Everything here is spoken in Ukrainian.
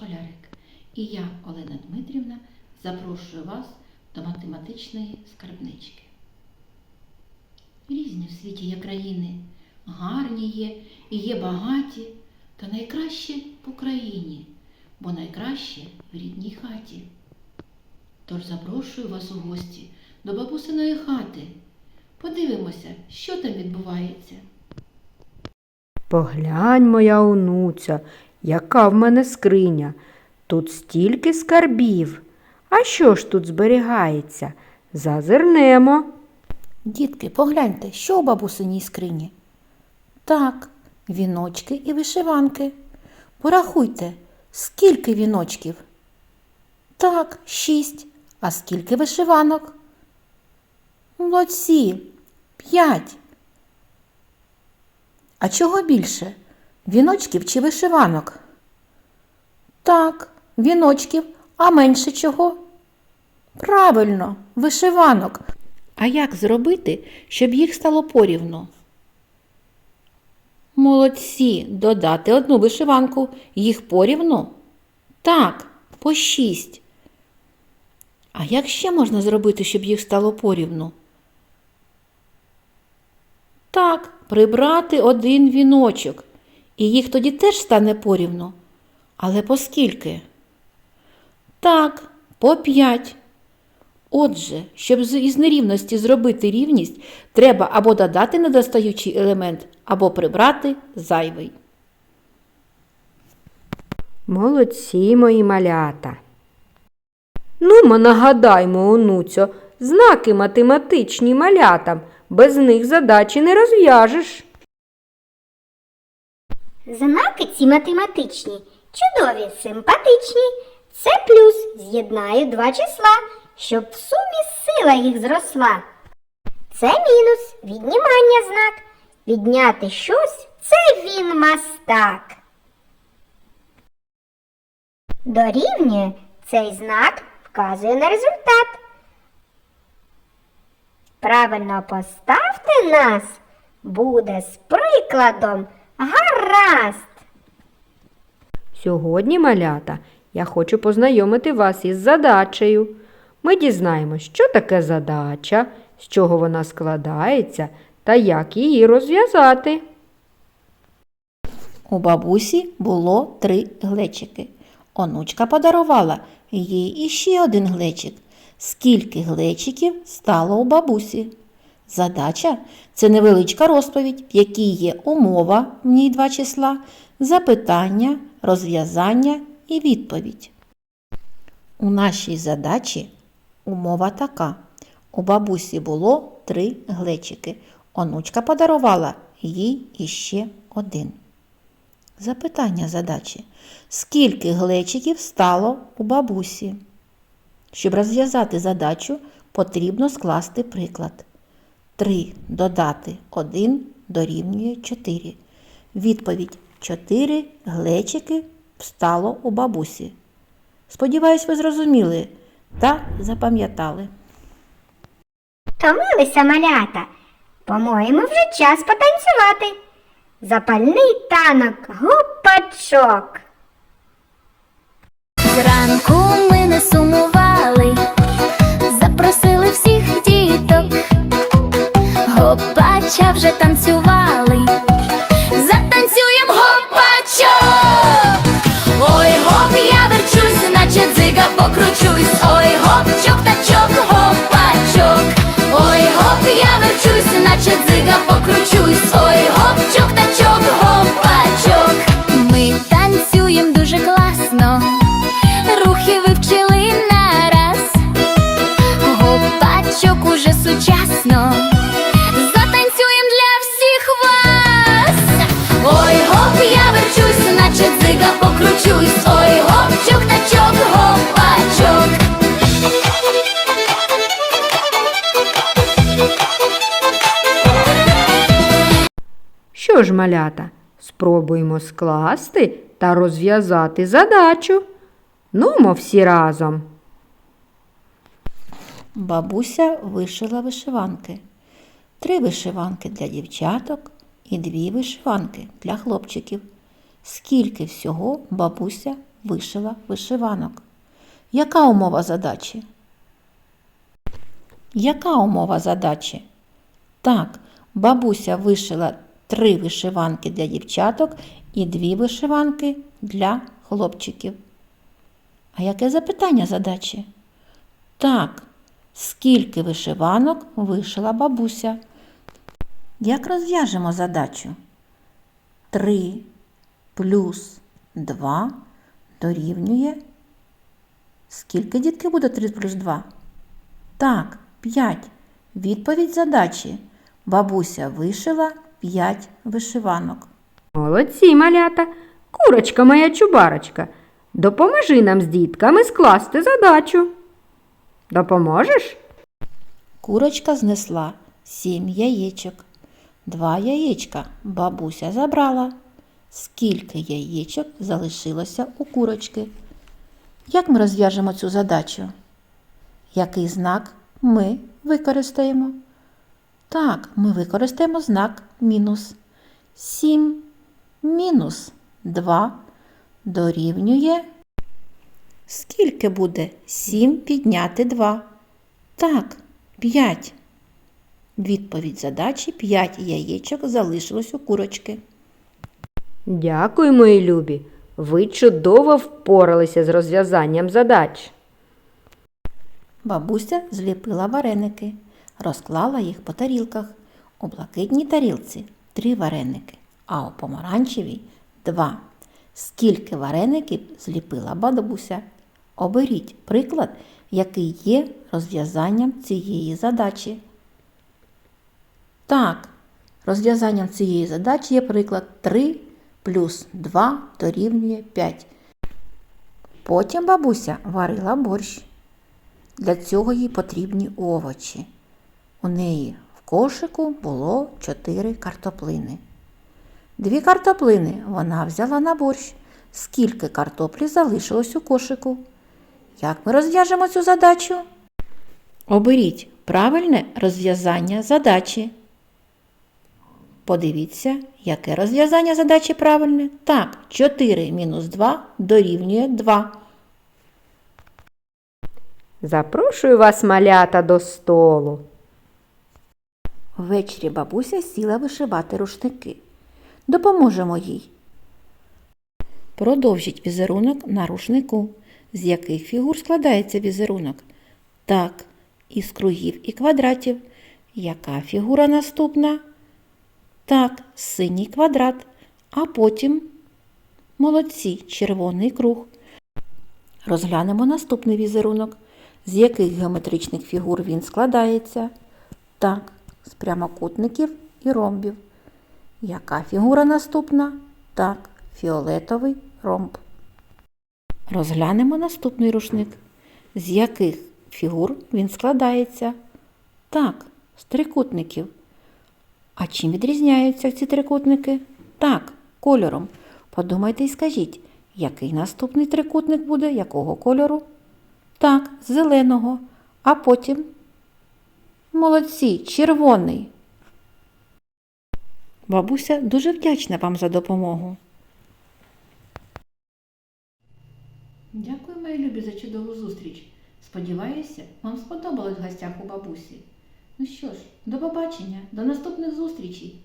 школярик. І я, Олена Дмитрівна, запрошую вас до математичної скарбнички. Різні в світі є країни, гарні є і є багаті, та найкраще по країні, бо найкраще в рідній хаті. Тож запрошую вас у гості до бабусиної хати. Подивимося, що там відбувається. Поглянь, моя онуця, яка в мене скриня. Тут стільки скарбів. А що ж тут зберігається? Зазирнемо. Дітки, погляньте, що у бабусиній скрині? Так, віночки і вишиванки. Порахуйте, скільки віночків? Так, шість. А скільки вишиванок? Молодці, п'ять. А чого більше? Віночків чи вишиванок? Так, віночків, а менше чого? Правильно, вишиванок. А як зробити, щоб їх стало порівну? Молодці, додати одну вишиванку, їх порівну? Так, по шість. А як ще можна зробити, щоб їх стало порівну? Так, прибрати один віночок, і їх тоді теж стане порівну. Але по скільки? Так, по п'ять. Отже, щоб із нерівності зробити рівність, треба або додати недостаючий елемент, або прибрати зайвий. Молодці мої малята. Ну, ми нагадаймо, онуцьо, знаки математичні малятам. Без них задачі не розв'яжеш. Знаки ці математичні, чудові, симпатичні. Це плюс з'єднаю два числа, щоб в сумі сила їх зросла. Це мінус віднімання знак. Відняти щось це він мастак. Дорівнює цей знак вказує на результат. Правильно поставте нас, буде з прикладом гаразд. Сьогодні, малята, я хочу познайомити вас із задачею. Ми дізнаємось, що таке задача, з чого вона складається та як її розв'язати. У бабусі було три глечики. Онучка подарувала їй іще один глечик. Скільки глечиків стало у бабусі? Задача це невеличка розповідь, в якій є умова в ній два числа, запитання, розв'язання і відповідь. У нашій задачі умова така. У бабусі було три глечики. Онучка подарувала їй іще один. Запитання задачі. Скільки глечиків стало у бабусі? Щоб розв'язати задачу, потрібно скласти приклад. 3 додати 1 дорівнює 4. Відповідь 4 глечики встало у бабусі. Сподіваюсь, ви зрозуміли та запам'ятали. Втомилися малята. По-моєму, вже час потанцювати. Запальний танок, гупачок. Зранку ми не сумували, наче дзига покручусь. Ой, Що ж, малята, спробуємо скласти та розв'язати задачу. Нумо всі разом. Бабуся вишила вишиванки. Три вишиванки для дівчаток і дві вишиванки для хлопчиків. Скільки всього бабуся вишила вишиванок. Яка умова задачі? Яка умова задачі? Так, бабуся вишила три вишиванки для дівчаток і дві вишиванки для хлопчиків. А яке запитання задачі? Так, скільки вишиванок вишила бабуся? Як розв'яжемо задачу? 3 плюс 2 дорівнює. Скільки дітки буде 3 плюс 2? Так, 5. Відповідь задачі. Бабуся вишила 5 вишиванок. Молодці, малята, курочка моя чубарочка, допоможи нам з дітками скласти задачу. Допоможеш? Курочка знесла 7 яєчок. Два яєчка бабуся забрала. Скільки яєчок залишилося у курочки? Як ми розв'яжемо цю задачу? Який знак ми використаємо? Так, ми використаємо знак мінус. 7 мінус 2 дорівнює. Скільки буде 7 підняти 2? Так, 5. Відповідь задачі 5 яєчок залишилось у курочки. Дякую, мої любі. Ви чудово впоралися з розв'язанням задач. Бабуся зліпила вареники, розклала їх по тарілках. У блакитній тарілці три вареники, а у помаранчевій два. Скільки вареників зліпила бабуся? Оберіть приклад, який є розв'язанням цієї задачі. Так, розв'язанням цієї задачі є приклад 3 плюс 2 дорівнює 5. Потім бабуся варила борщ. Для цього їй потрібні овочі. У неї в кошику було 4 картоплини. Дві картоплини вона взяла на борщ. Скільки картоплі залишилось у кошику? Як ми розв'яжемо цю задачу? Оберіть правильне розв'язання задачі. Подивіться, яке розв'язання задачі правильне. Так, 4 мінус 2 дорівнює 2. Запрошую вас, малята, до столу. Ввечері бабуся сіла вишивати рушники. Допоможемо їй. Продовжіть візерунок на рушнику. З яких фігур складається візерунок? Так, із кругів і квадратів. Яка фігура наступна? Так, синій квадрат. А потім молодці, червоний круг. Розглянемо наступний візерунок. З яких геометричних фігур він складається? Так, з прямокутників і ромбів. Яка фігура наступна? Так, фіолетовий ромб. Розглянемо наступний рушник. З яких фігур він складається? Так, з трикутників. А чим відрізняються ці трикутники? Так, кольором. Подумайте і скажіть, який наступний трикутник буде, якого кольору? Так, зеленого. А потім молодці, червоний. Бабуся дуже вдячна вам за допомогу. Дякую, мої любі, за чудову зустріч. Сподіваюся, вам сподобалось в гостях у бабусі. Ну що ж, до побачення, до наступних зустрічей.